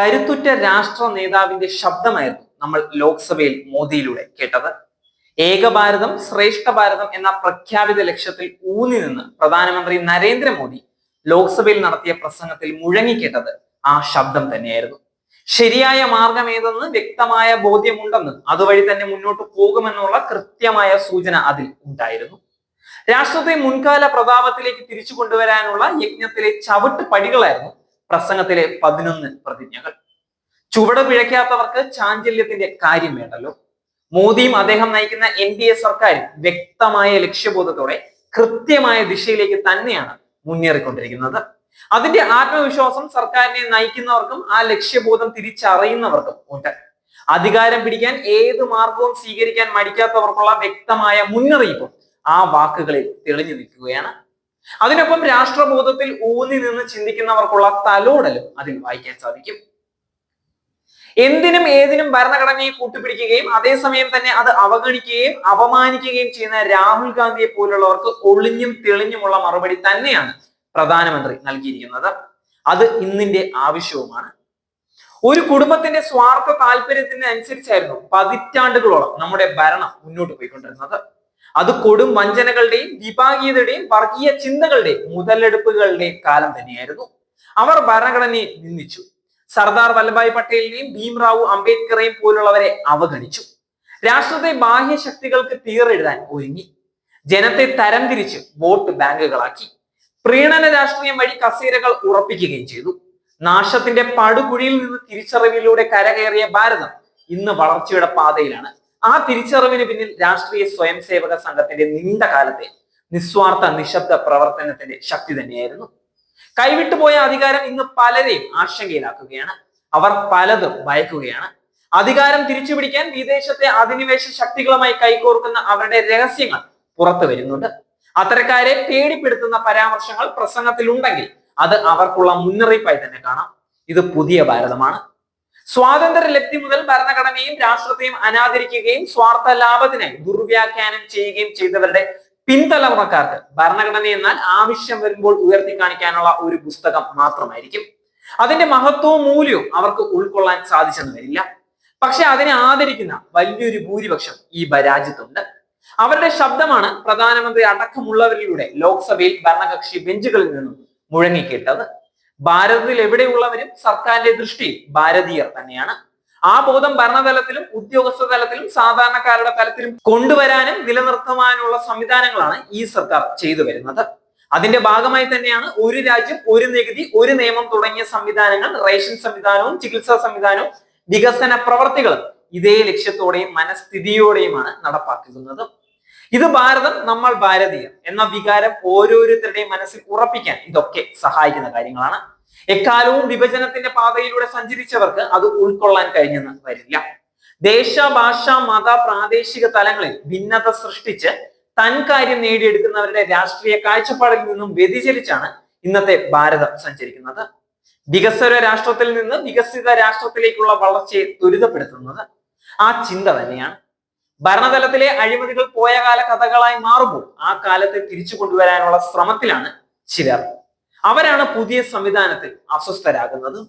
കരുത്തുറ്റ രാഷ്ട്ര നേതാവിന്റെ ശബ്ദമായിരുന്നു നമ്മൾ ലോക്സഭയിൽ മോദിയിലൂടെ കേട്ടത്. ഏകഭാരതം ശ്രേഷ്ഠ ഭാരതം എന്ന പ്രഖ്യാപിത ലക്ഷ്യത്തിൽ ഊന്നി നിന്ന് പ്രധാനമന്ത്രി നരേന്ദ്രമോദി ലോക്സഭയിൽ നടത്തിയ പ്രസംഗത്തിൽ മുഴങ്ങിക്കേട്ടത് ആ ശബ്ദം തന്നെയായിരുന്നു. ശരിയായ മാർഗം ഏതെന്ന് വ്യക്തമായ ബോധ്യമുണ്ടെന്നും അതുവഴി തന്നെ മുന്നോട്ട് പോകുമെന്നുള്ള കൃത്യമായ സൂചന അതിൽ ഉണ്ടായിരുന്നു. രാഷ്ട്രത്തെ മുൻകാല പ്രതാപത്തിലേക്ക് തിരിച്ചു കൊണ്ടുവരാനുള്ള യജ്ഞത്തിലെ ചവിട്ട് പടികളായിരുന്നു പ്രസംഗത്തിലെ പതിനൊന്ന് പ്രതിജ്ഞകൾ. ചുവട് പിഴയ്ക്കാത്തവർക്ക് ചാഞ്ചല്യത്തിന്റെ കാര്യം വേണ്ടല്ലോ. മോദിയും അദ്ദേഹം നയിക്കുന്ന എൻ ഡി എ സർക്കാരും വ്യക്തമായ ലക്ഷ്യബോധത്തോടെ കൃത്യമായ ദിശയിലേക്ക് തന്നെയാണ് മുന്നേറിക്കൊണ്ടിരിക്കുന്നത്. അതിന്റെ ആത്മവിശ്വാസം സർക്കാരിനെ നയിക്കുന്നവർക്കും ആ ലക്ഷ്യബോധം തിരിച്ചറിയുന്നവർക്കും ഉണ്ട്. അധികാരം പിടിക്കാൻ ഏത് മാർഗവും സ്വീകരിക്കാൻ മടിക്കാത്തവർക്കുള്ള വ്യക്തമായ മുന്നറിയിപ്പും ആ വാക്കുകളിൽ തെളിഞ്ഞു നിൽക്കുകയാണ്. അതിനൊപ്പം രാഷ്ട്രബോധത്തിൽ ഊന്നി നിന്ന് ചിന്തിക്കുന്നവർക്കുള്ള തലോടലും അതിൽ വായിക്കാൻ സാധിക്കും. എന്തിനും ഏതിനും ഭരണഘടനയെ കൂട്ടുപിടിക്കുകയും അതേസമയം തന്നെ അത് അവഗണിക്കുകയും അപമാനിക്കുകയും ചെയ്യുന്ന രാഹുൽ ഗാന്ധിയെ പോലുള്ളവർക്ക് ഒളിഞ്ഞും തെളിഞ്ഞുമുള്ള മറുപടി തന്നെയാണ് പ്രധാനമന്ത്രി നൽകിയിരിക്കുന്നത്. അത് ഇന്നിന്റെ ആവശ്യവുമാണ്. ഒരു കുടുംബത്തിന്റെ സ്വാർത്ഥ താല്പര്യത്തിന് അനുസരിച്ചായിരുന്നു പതിറ്റാണ്ടുകളോളം നമ്മുടെ ഭരണം മുന്നോട്ട് പോയിക്കൊണ്ടിരുന്നത്. അത് കൊടും വഞ്ചനകളുടെയും വിഭാഗീയതയുടെയും വർഗീയ ചിന്തകളുടെയും മുതലെടുപ്പുകളുടെയും കാലം തന്നെയായിരുന്നു. അവർ ഭരണഘടനയെ നിന്ദിച്ചു. സർദാർ വല്ലഭായ് പട്ടേലിനെയും ഭീംറാവു അംബേദ്കറെയും പോലുള്ളവരെ അവഗണിച്ചു. രാഷ്ട്രത്തെ ബാഹ്യ ശക്തികൾക്ക് തീറെഴുതാൻ ഒരുങ്ങി. ജനത്തെ തരംതിരിച്ച് വോട്ട് ബാങ്കുകളാക്കി. പ്രീണന രാഷ്ട്രീയം വഴി കസേരകൾ ഉറപ്പിക്കുകയും ചെയ്തു. നാശത്തിന്റെ പടുകുഴിയിൽ നിന്ന് തിരിച്ചറിവിലൂടെ കരകയറിയ ഭാരതം ഇന്ന് വളർച്ചയുടെ പാതയിലാണ്. ആ തിരിച്ചറിവിന് പിന്നിൽ രാഷ്ട്രീയ സ്വയം സേവക സംഘത്തിന്റെ നീണ്ട കാലത്തെ നിസ്വാർത്ഥ നിശബ്ദ പ്രവർത്തനത്തിന്റെ ശക്തി തന്നെയായിരുന്നു. കൈവിട്ടുപോയ അധികാരം ഇന്ന് പലരെയും ആശങ്കയിലാക്കുകയാണ്. അവർ പലതും ഭയക്കുകയാണ്. അധികാരം തിരിച്ചുപിടിക്കാൻ വിദേശത്തെ അധിനിവേശ ശക്തികളുമായി കൈകോർക്കുന്ന അവരുടെ രഹസ്യങ്ങൾ പുറത്തു വരുന്നുണ്ട്. അത്തരക്കാരെ പേടിപ്പെടുത്തുന്ന പരാമർശങ്ങൾ പ്രസംഗത്തിലുണ്ടെങ്കിൽ അത് അവർക്കുള്ള മുന്നറിയിപ്പായി തന്നെ കാണാം. ഇത് പുതിയ ഭാരതമാണ്. സ്വാതന്ത്ര്യ ലബ്ധി മുതൽ ഭരണഘടനയും രാഷ്ട്രത്തെയും അനാദരിക്കുകയും സ്വാർത്ഥ ലാഭത്തിനായി ദുർവ്യാഖ്യാനം ചെയ്യുകയും ചെയ്തവരുടെ പിൻതലമുറക്കാർക്ക് ഭരണഘടന എന്നാൽ ആവശ്യം വരുമ്പോൾ ഉയർത്തി കാണിക്കാനുള്ള ഒരു പുസ്തകം മാത്രമായിരിക്കും. അതിന്റെ മഹത്വവും മൂല്യവും അവർക്ക് ഉൾക്കൊള്ളാൻ സാധിച്ചെന്ന് വരില്ല. പക്ഷെ അതിനെ ആദരിക്കുന്ന വലിയൊരു ഭൂരിപക്ഷം ഈ രാജ്യത്തുണ്ട് അവരുടെ ശബ്ദമാണ് പ്രധാനമന്ത്രി അടക്കമുള്ളവരിലൂടെ ലോക്സഭയിൽ ഭരണകക്ഷി ബെഞ്ചുകളിൽ നിന്നും മുഴങ്ങിക്കേട്ടത്. ഭാരതത്തിൽ എവിടെയുള്ളവരും സർക്കാരിന്റെ ദൃഷ്ടി ഭാരതീയർ തന്നെയാണ്. ആ ബോധം ഭരണതലത്തിലും ഉദ്യോഗസ്ഥ തലത്തിലും സാധാരണക്കാരുടെ തലത്തിലും കൊണ്ടുവരാനും നിലനിർത്തുവാനുള്ള സംവിധാനങ്ങളാണ് ഈ സർക്കാർ ചെയ്തു വരുന്നത്. അതിന്റെ ഭാഗമായി തന്നെയാണ് ഒരു രാജ്യം ഒരു നികുതി ഒരു നിയമം തുടങ്ങിയ സംവിധാനങ്ങൾ റേഷൻ സംവിധാനവും ചികിത്സാ സംവിധാനവും വികസന പ്രവർത്തികളും ഇതേ ലക്ഷ്യത്തോടെയും മനസ്ഥിതിയോടെയുമാണ് നടപ്പാക്കുന്നത്. ഇത് ഭാരതം നമ്മൾ ഭാരതീയർ എന്ന വികാരം ഓരോരുത്തരുടെയും മനസ്സിൽ ഉറപ്പിക്കാൻ ഇതൊക്കെ സഹായിക്കുന്ന കാര്യങ്ങളാണ്. എക്കാലവും വിഭജനത്തിന്റെ പാതയിലൂടെ സഞ്ചരിച്ചവർക്ക് അത് ഉൾക്കൊള്ളാൻ കഴിഞ്ഞെന്ന് വരില്ല. ദേശ ഭാഷ മത പ്രാദേശിക തലങ്ങളിൽ ഭിന്നത സൃഷ്ടിച്ച് തൻ കാര്യം നേടിയെടുക്കുന്നവരുടെ രാഷ്ട്രീയ കാഴ്ചപ്പാടിൽ നിന്നും വ്യതിചലിച്ചാണ് ഇന്നത്തെ ഭാരതം സഞ്ചരിക്കുന്നത്. വികസ്വര രാഷ്ട്രത്തിൽ നിന്ന് വികസിത രാഷ്ട്രത്തിലേക്കുള്ള വളർച്ചയെ ത്വരിതപ്പെടുത്തുന്നത് ആ ചിന്ത തന്നെയാണ്. ഭരണതലത്തിലെ അഴിമതികൾ പോയ കാല കഥകളായി മാറുമ്പോൾ ആ കാലത്തെ തിരിച്ചു കൊണ്ടുവരാനുള്ള ശ്രമത്തിലാണ് ചിലർ. അവരാണ് പുതിയ സംവിധാനത്തിൽ അസ്വസ്ഥരാകുന്നത്.